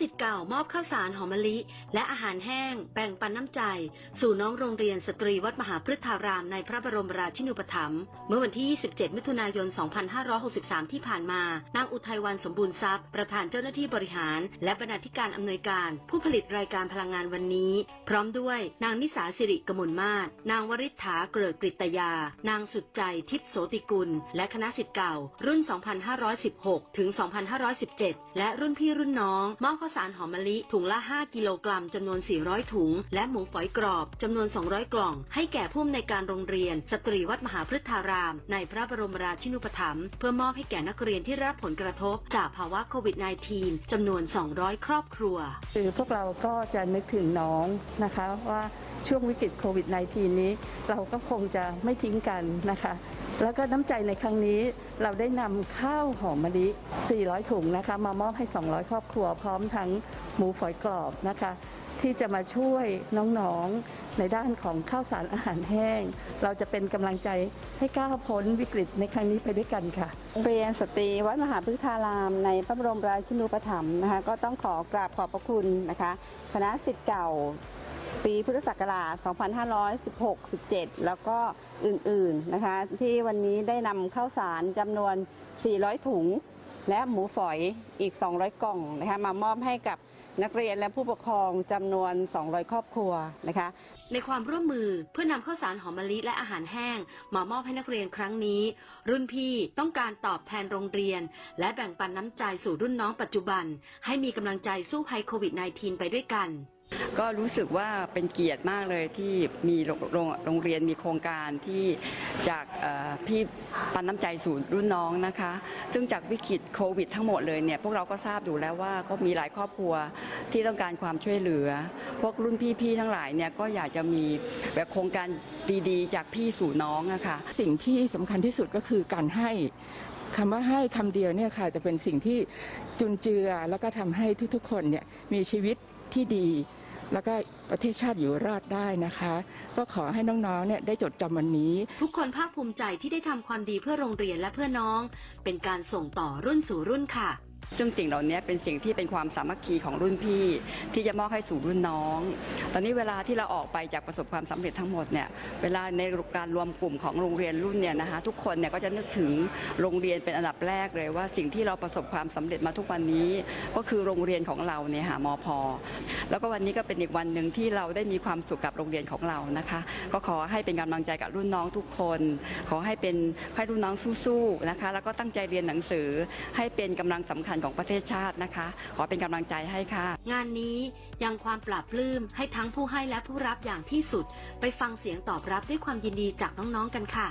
สิทธิ์เก่ามอบข้าวสารหอมมะลิ และอาหารแห้งแบ่งปันน้ำใจ สู่น้องโรงเรียนสตรีวัดมหาพฤทธารามในพระบรมราชินูปถัมภ์เมื่อวันที่ 27 มิถุนายน 2563 ที่ผ่านมานางอุทัยวันสมบูรณ์ทรัพย์ ประธานเจ้าหน้าที่บริหาร และบรรณาธิการอำนวยการ ผู้ผลิตรายการพลังงานวันนี้ พร้อมด้วยนางนิสาสิริกมลมาศนางวริษฐาเกริกกริตยา นางสุดใจทิพย์โสติกุล และคณะสิทธิ์เก่า รุ่น 2516 ถึง 2517 และรุ่นพี่รุ่นน้องมอบข้าวสารหอมมะลิถุงละ 5 กิโลกรัมจำนวน 400 ถุง และหมูฝอยกรอบจำนวน 200 กล่อง ให้แก่ผู้อำนวยการโรงเรียน สตรีวัดมหาพฤทธาราม ในพระบรมราชินูปถัมภ์เพื่อมอบให้แก่นักเรียนที่รับผลกระทบ จากภาวะโควิด -19 จำนวน 200 ครอบครัว คือพวกเราก็จะนึกถึงน้องนะคะว่าช่วงวิกฤตโควิด -19 นี้ เราก็คงจะไม่ทิ้งกันนะคะ แล้วก็น้ำใจในครั้งนี้เราได้นำข้าวหอมมะลิ 400 ถุงนะคะ มามอบให้ 200 ครอบครัวพร้อมทั้งหมูฝอยกรอบนะคะ ที่จะมาช่วยน้องๆในด้านของข้าวสารอาหารแห้ง เราจะเป็นกำลังใจให้ก้าวพ้นวิกฤตในครั้งนี้ไปด้วยกันค่ะเรียนสตรีวัดมหาพฤกษาราม ในพระบรมราชินูปถัมภ์นะคะ ก็ต้องขอกราบขอบพระคุณนะคะ คณะสิทธิ์เก่า ปีพุทธศักราช 2516 17 แล้วก็อื่นๆนะคะ ที่วันนี้ได้นำข้าวสารจำนวน 400 ถุง และหมูฝอยอีก 200 กล่องนะคะมามอบให้กับนักเรียนและผู้ปกครองจำนวน 200 ครอบครัวนะคะ ในความร่วมมือเพื่อนำข้าวสารหอมมะลิและอาหารแห้ง มามอบให้นักเรียนครั้งนี้ รุ่นพี่ต้องการตอบแทนโรงเรียน และแบ่งปันน้ำใจสู่รุ่นน้องปัจจุบัน ให้มีกำลังใจสู้ภัยโควิด -19 ไปด้วยกัน ก็รู้สึกว่าเป็นเกียรติมากเลยที่มีโรงงเรียนมีโครงการที่จากพี่ปันน้ำใจสู่รุ่นน้องนะคะ ซึ่งจากวิกฤตโควิดทั้งหมดเลยเนี่ยพวกเราก็ทราบอยู่แล้วว่าก็มีหลายครอบครัวที่ต้องการความช่วยเหลือ พวกรุ่นพี่ๆทั้งหลายเนี่ยก็อยากจะมีแบบโครงการดีๆ จากพี่สู่น้องอะค่ะสิ่งที่สำคัญที่สุดก็คือการให้คำว่าให้คำเดียวเนี่ยค่ะจะเป็นสิ่งที่จุนเจือแล้วก็ทำให้ทุกๆคนเนี่ยมีชีวิต ที่ดี แล้วก็ประเทศชาติอยู่รอดได้นะคะ ก็ขอให้น้องๆเนี่ยได้จดจำวันนี้ ทุกคนภาคภูมิใจที่ได้ทำความดีเพื่อโรงเรียนและเพื่อน้อง เป็นการส่งต่อรุ่นสู่รุ่นค่ะ ซึ่งสิ่งเหล่านี้เป็นสิ่งที่เป็นความสามัคคีของรุ่นพี่ ที่จะมอบให้สู่รุ่นน้อง ตอนนี้เวลาที่เราออกไปจากประสบความสำเร็จทั้งหมดเนี่ยเวลาในการรวมกลุ่มของโรงเรียนรุ่นเนี่ยนะคะทุกคนเนี่ยก็จะนึกถึงโรงเรียนเป็นอันดับแรกเลยว่าสิ่งที่เราประสบความสำเร็จมาทุกวันนี้ ก็คือโรงเรียนของเราเนี่ยค่ะมพแล้วก็วันนี้ก็เป็นอีกวันหนึ่งที่เราได้มีความสุขกับโรงเรียนของเรานะคะ ก็ขอให้เป็นกำลังใจกับรุ่นน้องทุกคน ขอให้เป็นให้รุ่นน้องสู้ๆนะคะ แล้วก็ตั้งใจเรียนหนังสือให้เป็นกำลังสำคัญของประเทศชาตินะคะ ขอเป็นกำลังใจให้ค่ะ งานนี้ยังความปราบปลื้มให้ทั้งผู้ให้และผู้รับอย่างที่สุด ไปฟังเสียงตอบรับด้วยความยินดีจากน้องๆกันค่ะ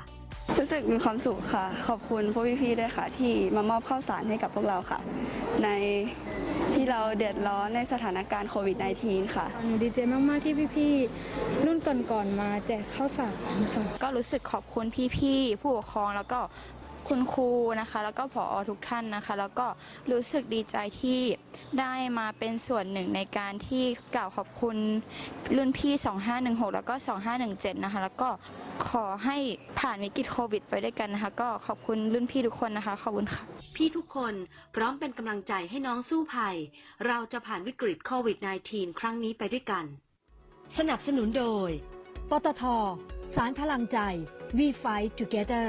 รู้สึกมีความสุขค่ะ ขอบคุณพวกพี่ๆด้วยค่ะ ที่มามอบข้าวสารให้กับพวกเราค่ะ ในที่เราเดือดร้อนในสถานการณ์โควิด -19 ค่ะ หนูดีใจมากๆที่พี่ๆรุ่นก่อนๆมาแจกข้าวสารค่ะ ก็รู้สึกขอบคุณพี่ๆผู้ปกครองแล้วก็ คุณครูนะคะ แล้วก็ผอทุกท่านนะคะ แล้วก็รู้สึกดีใจที่ได้มาเป็นส่วนหนึ่งในการที่กล่าวขอบคุณรุ่นพี่ 2516 แล้วก็ 2517 นะคะ แล้วก็ขอให้ผ่านวิกฤตโควิด ไปด้วยกันนะคะ ก็ขอบคุณรุ่นพี่ทุกคนนะคะ ขอบคุณค่ะ พี่ทุกคนพร้อมเป็นกำลังใจให้น้องสู้ภัย เราจะผ่านวิกฤตโควิด -19 ครั้งนี้ไปด้วยกัน สนับสนุนโดย ปตท สารพลังใจ We Fight Together